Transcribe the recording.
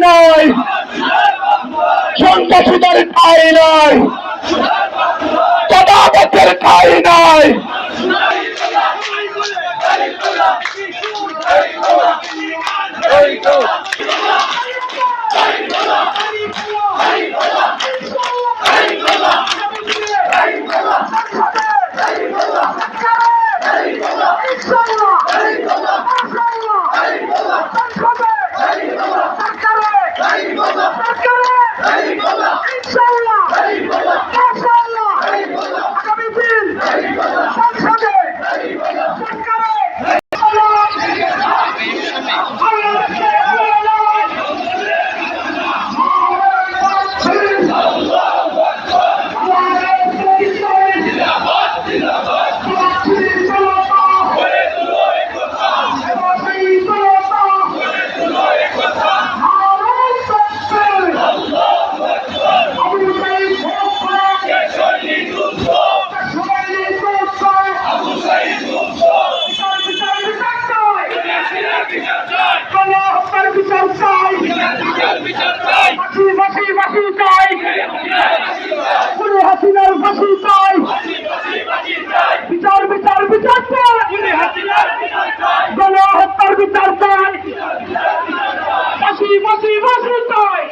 ঠাই নাই। সন্ত্রাসীদের ঠাই নাই। তদাগতের ঠাই নাই। ফাঁসি ফাঁসি ফাঁসি চাই। খুনি হাসিনার ফাঁসি চাই। বিচার বিচার বিচার চাই। গণহত্যার বিচার চাই। ফাঁসি ফাঁসি ফাঁসি চাই।